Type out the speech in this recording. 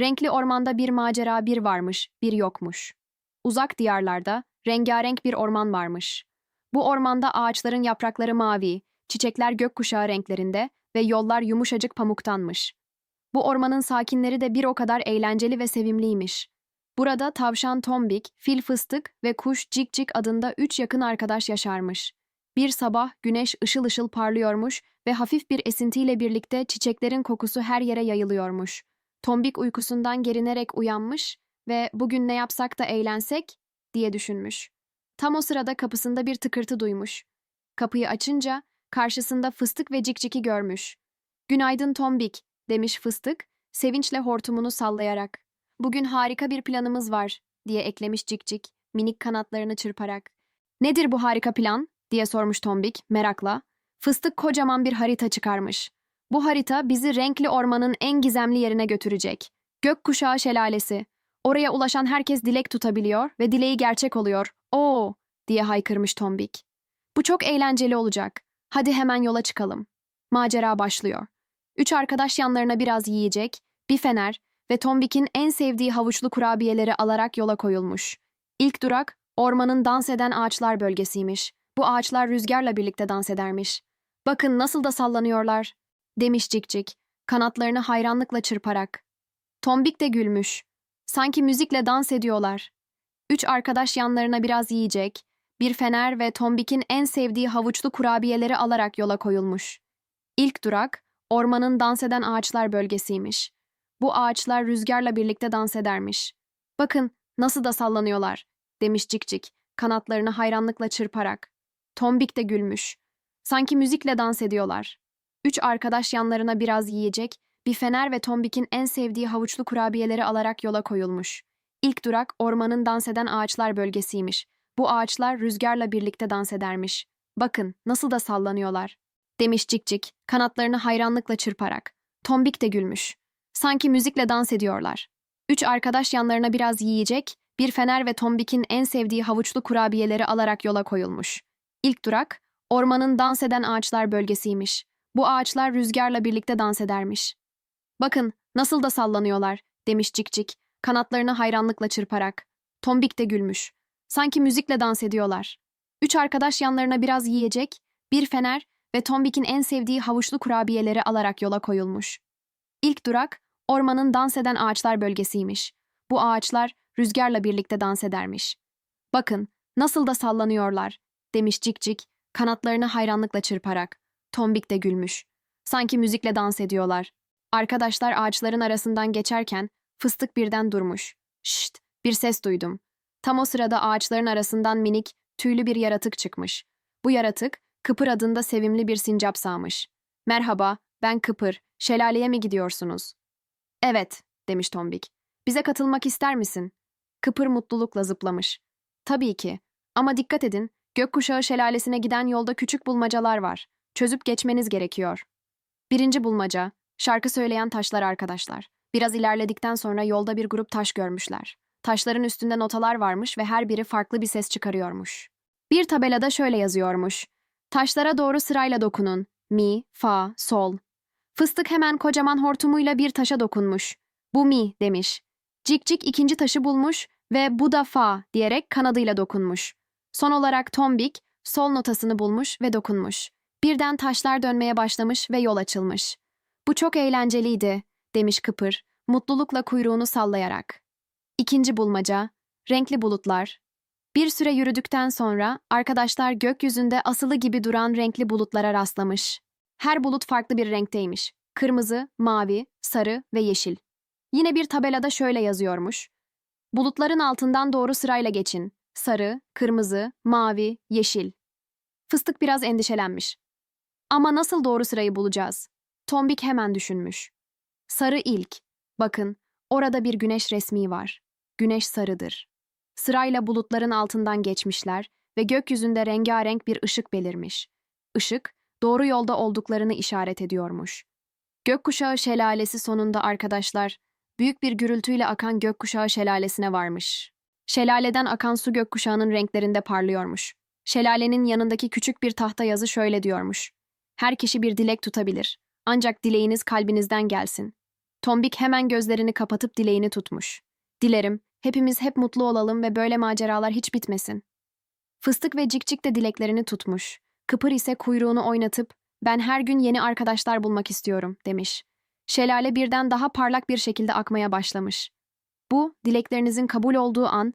Renkli ormanda bir macera bir varmış, bir yokmuş. Uzak diyarlarda rengarenk bir orman varmış. Bu ormanda ağaçların yaprakları mavi, çiçekler gökkuşağı renklerinde ve yollar yumuşacık pamuktanmış. Bu ormanın sakinleri de bir o kadar eğlenceli ve sevimliymiş. Burada tavşan Tombik, fil fıstık ve kuş Cik Cik adında üç yakın arkadaş yaşarmış. Bir sabah güneş ışıl ışıl parlıyormuş ve hafif bir esintiyle birlikte çiçeklerin kokusu her yere yayılıyormuş. Tombik uykusundan gerinerek uyanmış ve bugün ne yapsak da eğlensek diye düşünmüş. Tam o sırada kapısında bir tıkırtı duymuş. Kapıyı açınca karşısında fıstık ve cikciki görmüş. Günaydın Tombik demiş fıstık, sevinçle hortumunu sallayarak. Bugün harika bir planımız var diye eklemiş cikcik, minik kanatlarını çırparak. Nedir bu harika plan diye sormuş Tombik merakla. Fıstık kocaman bir harita çıkarmış. Bu harita bizi renkli ormanın en gizemli yerine götürecek. Gökkuşağı şelalesi. Oraya ulaşan herkes dilek tutabiliyor ve dileği gerçek oluyor. Oo diye haykırmış Tombik. Bu çok eğlenceli olacak. Hadi hemen yola çıkalım. Macera başlıyor. Üç arkadaş yanlarına biraz yiyecek, bir fener ve Tombik'in en sevdiği havuçlu kurabiyeleri alarak yola koyulmuş. İlk durak ormanın dans eden ağaçlar bölgesiymiş. Bu ağaçlar rüzgarla birlikte dans edermiş. Bakın nasıl da sallanıyorlar, demiş Cikcik, kanatlarını hayranlıkla çırparak. Tombik de gülmüş. Sanki müzikle dans ediyorlar. Üç arkadaş yanlarına biraz yiyecek, bir fener ve Tombik'in en sevdiği havuçlu kurabiyeleri alarak yola koyulmuş. İlk durak, ormanın dans eden ağaçlar bölgesiymiş. Bu ağaçlar rüzgarla birlikte dans edermiş. Bakın nasıl da sallanıyorlar, demiş Cikcik, kanatlarını hayranlıkla çırparak. Tombik de gülmüş. Sanki müzikle dans ediyorlar. Üç arkadaş yanlarına biraz yiyecek, bir fener ve Tombik'in en sevdiği havuçlu kurabiyeleri alarak yola koyulmuş. İlk durak ormanın dans eden ağaçlar bölgesiymiş. Bu ağaçlar rüzgarla birlikte dans edermiş. Bakın nasıl da sallanıyorlar. Demiş Cikcik, kanatlarını hayranlıkla çırparak. Tombik de gülmüş. Sanki müzikle dans ediyorlar. Üç arkadaş yanlarına biraz yiyecek, bir fener ve Tombik'in en sevdiği havuçlu kurabiyeleri alarak yola koyulmuş. İlk durak, ormanın dans eden ağaçlar bölgesiymiş. Bu ağaçlar rüzgarla birlikte dans edermiş. Bakın nasıl da sallanıyorlar, demiş Cikcik, kanatlarını hayranlıkla çırparak. Tombik de gülmüş. Sanki müzikle dans ediyorlar. Üç arkadaş yanlarına biraz yiyecek, bir fener ve Tombik'in en sevdiği havuçlu kurabiyeleri alarak yola koyulmuş. İlk durak, ormanın dans eden ağaçlar bölgesiymiş. Bu ağaçlar rüzgarla birlikte dans edermiş. Bakın nasıl da sallanıyorlar, demiş Cikcik, kanatlarını hayranlıkla çırparak. Tombik de gülmüş. Sanki müzikle dans ediyorlar. Arkadaşlar ağaçların arasından geçerken fıstık birden durmuş. Şşt, bir ses duydum. Tam o sırada ağaçların arasından minik, tüylü bir yaratık çıkmış. Bu yaratık, Kıpır adında sevimli bir sincap sağmış. Merhaba, ben Kıpır. Şelaleye mi gidiyorsunuz? Evet, demiş Tombik. Bize katılmak ister misin? Kıpır mutlulukla zıplamış. Tabii ki. Ama dikkat edin, gökkuşağı şelalesine giden yolda küçük bulmacalar var. Çözüp geçmeniz gerekiyor. Birinci bulmaca, şarkı söyleyen taşlar arkadaşlar. Biraz ilerledikten sonra yolda bir grup taş görmüşler. Taşların üstünde notalar varmış ve her biri farklı bir ses çıkarıyormuş. Bir tabelada şöyle yazıyormuş. Taşlara doğru sırayla dokunun. Mi, fa, sol. Fıstık hemen kocaman hortumuyla bir taşa dokunmuş. Bu mi demiş. Cikcik ikinci taşı bulmuş ve bu da fa diyerek kanadıyla dokunmuş. Son olarak Tombik sol notasını bulmuş ve dokunmuş. Birden taşlar dönmeye başlamış ve yol açılmış. Bu çok eğlenceliydi, demiş Kıpır, mutlulukla kuyruğunu sallayarak. İkinci bulmaca, renkli bulutlar. Bir süre yürüdükten sonra arkadaşlar gökyüzünde asılı gibi duran renkli bulutlara rastlamış. Her bulut farklı bir renkteymiş. Kırmızı, mavi, sarı ve yeşil. Yine bir tabelada şöyle yazıyormuş. Bulutların altından doğru sırayla geçin. Sarı, kırmızı, mavi, yeşil. Fıstık biraz endişelenmiş. Ama nasıl doğru sırayı bulacağız? Tombik hemen düşünmüş. Sarı ilk. Bakın, orada bir güneş resmi var. Güneş sarıdır. Sırayla bulutların altından geçmişler ve gökyüzünde rengarenk bir ışık belirmiş. Işık, doğru yolda olduklarını işaret ediyormuş. Gökkuşağı şelalesi sonunda arkadaşlar, büyük bir gürültüyle akan gökkuşağı şelalesine varmış. Şelaleden akan su gökkuşağının renklerinde parlıyormuş. Şelalenin yanındaki küçük bir tahta yazı şöyle diyormuş. Her kişi bir dilek tutabilir. Ancak dileğiniz kalbinizden gelsin. Tombik hemen gözlerini kapatıp dileğini tutmuş. Dilerim, hepimiz hep mutlu olalım ve böyle maceralar hiç bitmesin. Fıstık ve Cikcik de dileklerini tutmuş. Kıpır ise kuyruğunu oynatıp, ben her gün yeni arkadaşlar bulmak istiyorum, demiş. Şelale birden daha parlak bir şekilde akmaya başlamış. Bu, dileklerinizin kabul olduğu an